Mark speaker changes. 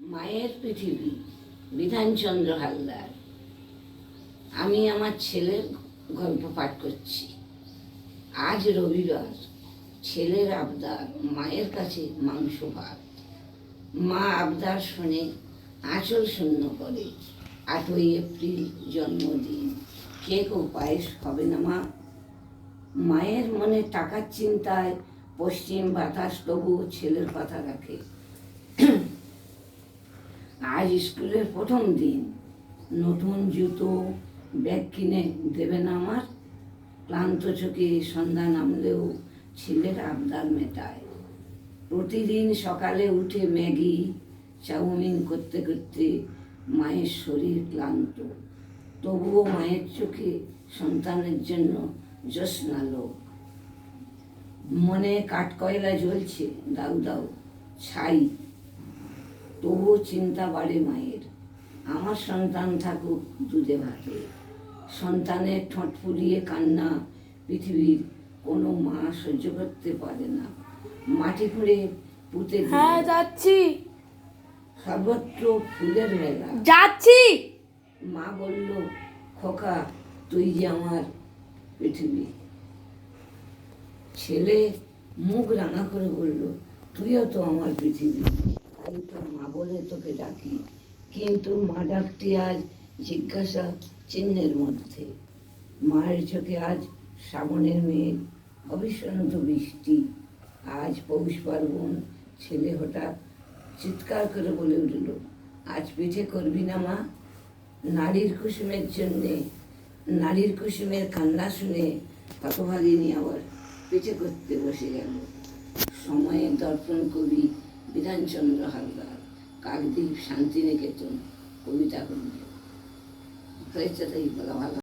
Speaker 1: মায়ের পৃথিবী, বিধানচন্দ্র হালদার। আমি আমার ছেলের গল্প পাঠ করছি। আজ রবিবার, ছেলের আবদার, মায়ের কাছে মাংস ভাত। মা আবদার শুনে আঁচল শূন্য করে, আটই এপ্রিল জন্মদিন। কেক ও পায়েস হবে না মা? মায়ের মনে টাকার চিন্তায় পশ্চিম বাতাস তবু ছেলের কথা রাখে। আজ স্কুলের প্রথম দিন। নতুন জুতো, ব্যাগ কিনে দেবে না আমার? ক্লান্ত চোখে সন্ধ্যা নামলেও ছেলের আবদার মেটায়। প্রতিদিন সকালে উঠে ম্যাগি চাউমিন করতে করতে মায়ের শরীর ক্লান্ত। তবুও মায়ের চোখে সন্তানের জন্য জ্যোৎস্নালো মনে কাঠকয়লা জ্বলছে, দাউ দাউ ছাই তবুও চিন্তা বাড়ে মায়ের। আমার সন্তান থাকুক দুধে ভাতে। সন্তানের ঠোঁট ফুলিয়ে কান্না পৃথিবীর কোনো মা সহ্য করতে পারে না। মাটি খুঁড়ে পুঁতে
Speaker 2: হ্যাঁ যাচ্ছি।
Speaker 1: সর্বত্র ফুলের মেলা।
Speaker 2: যাচ্ছি।
Speaker 1: মা বলল খোকা তুই যে আমার পৃথিবী। ছেলে মুখ রাঙা করে বলল তুইও তো আমার পৃথিবী। আমি তো মা বলে তোকে ডাকি। কিন্তু মা ডাকটি আজ জিজ্ঞাসা চিহ্নের মধ্যে। মায়ের চোখে আজ শ্রাবণের মেঘ, অবিশ্রান্ত বৃষ্টি। আজ পৌষ পার্বণ, ছেলে হঠাৎ চিৎকার করে বলে উঠল, আজ পিঠে করবি না মা? নারীর কুসুমের জন্যে, নারীর কুসুমের কান্না শুনে হতভাগিনী আবার পিঠে করতে বসে গেল। সময়ের দর্পণ কবি বিধানচন্দ্র হালদার কাকদ্বীপ শান্তিনিকেতন কবিতা হয়েছে তাই বলা ভালো।